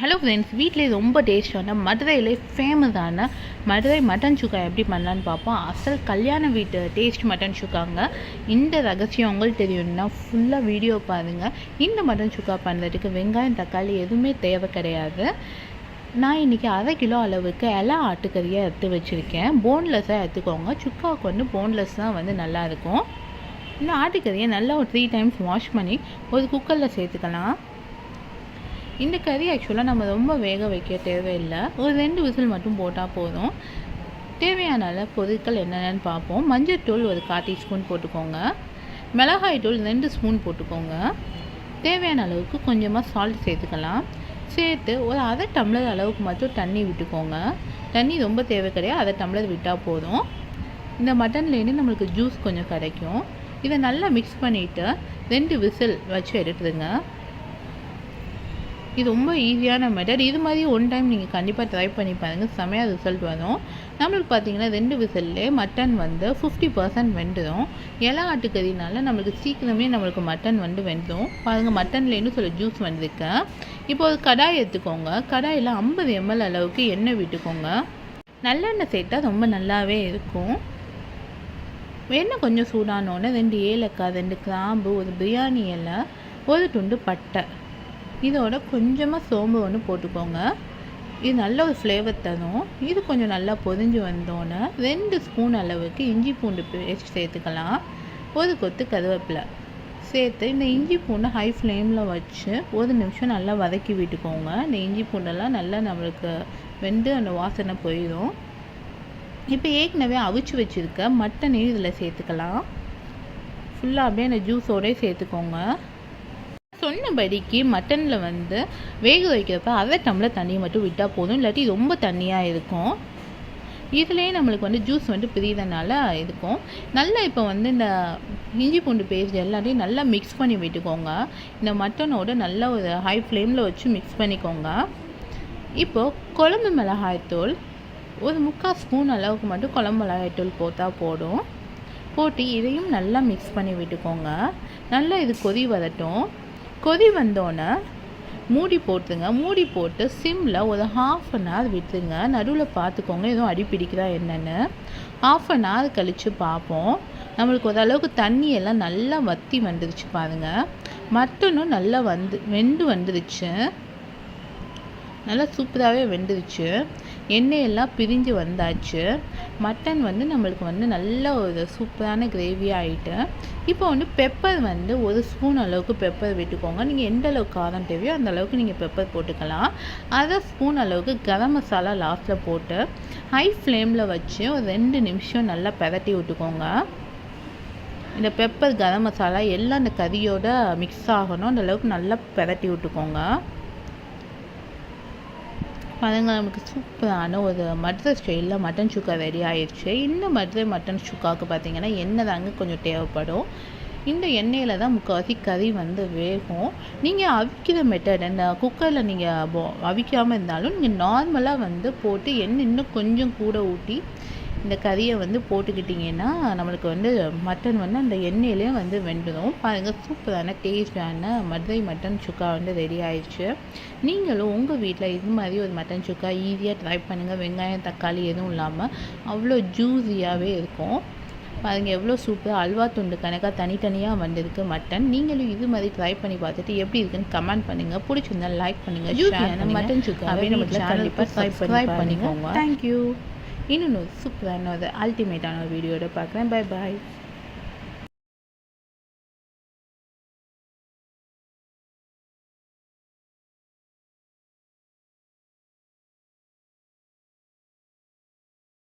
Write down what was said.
Hello friends வீட்டிலே ரொம்ப டேஸ்டான மதுரையிலே ஃபேமஸான மதுரை மட்டன் சுக்கா எப்படி பண்ணலான்னு பார்ப்போம். அசல் கல்யாண வீட்டு டேஸ்ட் மட்டன் சுக்காங்க. இந்த ரகசியம் உங்களுக்கு தெரியும்னா ஃபுல்லாக வீடியோ பாருங்கள் இந்த மட்டன் சுக்கா பண்ணுறதுக்கு வெங்காயம் தக்காளி எதுவுமே தேவை கிடையாது. நான் இன்றைக்கி அரை கிலோ அளவுக்கு எல்லாம் ஆட்டுக்கறியை எடுத்து வச்சுருக்கேன். போன்லெஸ்ஸாக எடுத்துக்கோங்க. சுக்காவுக்கு வந்து போன்லெஸ் தான் வந்து நல்லாயிருக்கும் இந்த ஆட்டுக்கறியை நல்லா ஒரு த்ரீ டைம்ஸ் வாஷ் பண்ணி ஒரு குக்கரில் சேர்த்துக்கலாம். இந்த கறி ஆக்சுவலாக நம்ம ரொம்ப வேக வைக்க தேவையில்லை. ஒரு ரெண்டு விசில் மட்டும் போட்டால் போதும். தேவையான அளவு பொருட்கள் என்னென்னு பார்ப்போம். மஞ்சள் தூள் ஒரு கால் டீஸ்பூன் போட்டுக்கோங்க. மிளகாய் தூள் ரெண்டு ஸ்பூன் போட்டுக்கோங்க. தேவையான அளவுக்கு கொஞ்சமாக சால்ட் சேர்த்துக்கலாம். சேர்த்து ஒரு அரை டம்ளர் அளவுக்கு மட்டும் தண்ணி விட்டுக்கோங்க. தண்ணி ரொம்ப தேவை கிடையாது. அரை டம்ளர் விட்டால் போதும். இந்த மட்டன்லேருந்து நம்மளுக்கு ஜூஸ் கொஞ்சம் கிடைக்கும். இதை நல்லா மிக்ஸ் பண்ணிவிட்டு ரெண்டு விசில் வச்சு எடுத்துடுங்க. இது ரொம்ப ஈஸியான மெத்தட் இது மாதிரி ஒன் டைம் நீங்கள் கண்டிப்பாக ட்ரை பண்ணி பாருங்கள் செமையாக ரிசல்ட் வரும். நம்மளுக்கு பார்த்தீங்கன்னா ரெண்டு விசில்லே மட்டன் வந்து ஃபிஃப்டி பர்சன்ட் வெந்துடும் இலை ஆட்டுக்கறினால நம்மளுக்கு சீக்கிரமே நம்மளுக்கு மட்டன் வந்து வெந்துடும் பாருங்கள் மட்டன்லேருந்து சொல்ல ஜூஸ் வந்திருக்கேன் இப்போ ஒரு கடாய் எடுத்துக்கோங்க. கடாயில் ஐம்பது எம்எல் அளவுக்கு எண்ணெய் விட்டுக்கோங்க. நல்லெண்ணெய் சேர்த்தா ரொம்ப நல்லாவே இருக்கும். எண்ணெய் கொஞ்சம் சூடானோடனே ரெண்டு ஏலக்காய் ரெண்டு கிராம்பு ஒரு பிரியாணி இலை ஒரு துண்டு பட்டை. இதோட கொஞ்சமாக சோம்பு ஒன்று போட்டுக்கோங்க. இது நல்ல ஒரு ஃப்ளேவர் தரும். இது கொஞ்சம் நல்லா பொதிஞ்சு வந்தோன்னே ரெண்டு ஸ்பூன் அளவுக்கு இஞ்சி பூண்டு பேஸ்ட் சேர்த்துக்கலாம். ஒரு கொத்து கருவேப்பிலை சேர்த்து இந்த இஞ்சி பூண்டை ஹை ஃப்ளேமில் வச்சு ஒரு நிமிஷம் நல்லா வதக்கி விட்டுக்கோங்க. இந்த இஞ்சி பூண்டெல்லாம் நல்லா நம்மளுக்கு வெந்து அந்த வாசனை போயிடும் இப்போ ஏற்கனவே அவிச்சு வச்சுருக்க மட்டனையும் இதில் சேர்த்துக்கலாம். ஃபுல்லாக அப்படியே அந்த ஜூஸோடய சேர்த்துக்கோங்க. சொன்னபடிக்கு மட்டனில் வந்து வேக வைக்கிறப்ப அரை டம்ளர் தண்ணியை மட்டும் விட்டால் போதும். இல்லாட்டி ரொம்ப தண்ணியாக இருக்கும். இதுலேயே நம்மளுக்கு வந்து ஜூஸ் வந்து பிரியுதனால இருக்கும். நல்லா இப்போ வந்து இந்த இஞ்சி பூண்டு பேஸ்ட் எல்லாத்தையும் நல்லா மிக்ஸ் பண்ணி விட்டுக்கோங்க. இந்த மட்டனோட நல்லா ஒரு ஹை ஃப்ளேமில் வச்சு மிக்ஸ் பண்ணிக்கோங்க. இப்போது குழம்பு மிளகாய்த்தூள் ஒரு முக்கால் ஸ்பூன் அளவுக்கு மட்டும் குழம்பு மிளகாய்த்தூள் போட்டால் போடும் போட்டு இதையும் நல்லா மிக்ஸ் பண்ணி விட்டுக்கோங்க. நல்லா இது கொதி வரட்டும். கொதி வந்தோன்னே மூடி போட்டுங்க. மூடி போட்டு சிம்மில் ஒரு ஹாஃப் அன் ஹவர் விட்டுருங்க. நடுவில் பார்த்துக்கோங்க எதுவும் அடிப்பிடிக்குதா என்னென்னு. ஹாஃப் அன் ஹவர் கழித்து பார்ப்போம் நம்மளுக்கு ஓரளவுக்கு தண்ணி எல்லாம் நல்லா வத்தி வந்துருச்சு பாருங்கள் மட்டனும் நல்லா வந்து வெந்து வந்துருச்சு. நல்லா சூப்பராகவே வெந்துருச்சு. எண்ணெயெல்லாம் பிரிஞ்சு வந்தாச்சு. மட்டன் வந்து நம்மளுக்கு வந்து நல்ல ஒரு சூப்பரான கிரேவி ஆகிட்டு இப்போ வந்து பெப்பர் வந்து ஒரு ஸ்பூன் அளவுக்கு பெப்பர் விட்டுக்கோங்க. நீங்கள் எந்த அளவுக்கு காரம் தேவையோ அந்த அளவுக்கு நீங்கள் பெப்பர் போட்டுக்கலாம். அரை ஸ்பூன் அளவுக்கு கரம் மசாலா லாஸ்ட்டில் போட்டு ஹை ஃப்ளேமில் வச்சு ஒரு ரெண்டு நிமிஷம் நல்லா பெரட்டி விட்டுக்கோங்க. இந்த பெப்பர் கரம் மசாலா எல்லாம் அந்த கறியோட மிக்ஸ் ஆகணும். அந்த அளவுக்கு நல்லா பெரட்டி விட்டுக்கோங்க. பாருங்க நமக்கு சூப்பரான ஒரு மதுரை ஸ்டைலில் மட்டன் சுக்கா ரெடி ஆயிடுச்சு இந்த மதுரை மட்டன் சுக்காவுக்கு பார்த்தீங்கன்னா எண்ணெய் தாங்க கொஞ்சம் தேவைப்படும். இந்த எண்ணெயில் தான் முக்கால்வாசி கறி வந்து வேகும். நீங்கள் அவிக்கிற மெத்தட் இந்த குக்கரில் நீங்கள் அவிக்காமல் இருந்தாலும் நீங்கள் நார்மலாக வந்து போட்டு எண்ணெய் இன்னும் கொஞ்சம் கூட ஊட்டி இந்த கறியை வந்து போட்டுக்கிட்டிங்கன்னா நம்மளுக்கு வந்து மட்டன் வந்து அந்த எண்ணெயிலே வந்து வெந்துடும். பாருங்கள் சூப்பரான டேஸ்டான மதுரை மட்டன் சுக்கா வந்து ரெடி ஆயிடுச்சு. நீங்களும் உங்கள் வீட்டில் இது மாதிரி ஒரு மட்டன் சுக்கா ஈஸியாக ட்ரை பண்ணுங்கள் வெங்காயம் தக்காளி எதுவும் இல்லாமல் அவ்வளோ ஜூஸியாகவே இருக்கும். பாருங்கள் எவ்வளோ சூப்பர் அல்வா துண்டு கணக்காக தனித்தனியாக வந்திருக்கு மட்டன் நீங்களும் இது மாதிரி ட்ரை பண்ணி பார்த்துட்டு எப்படி இருக்குன்னு கமெண்ட் பண்ணுங்கள் பிடிச்சிருந்தா லைக் பண்ணுங்கள் மட்டன் சுக்கா அப்படின்னு கண்டிப்பாக ட்ரை பண்ணிக்கோங்க. தேங்க்யூ இன்னொன்று சூப்பரான ஒரு அல்டிமேட்டான ஒரு வீடியோட பார்க்குறேன். Bye bye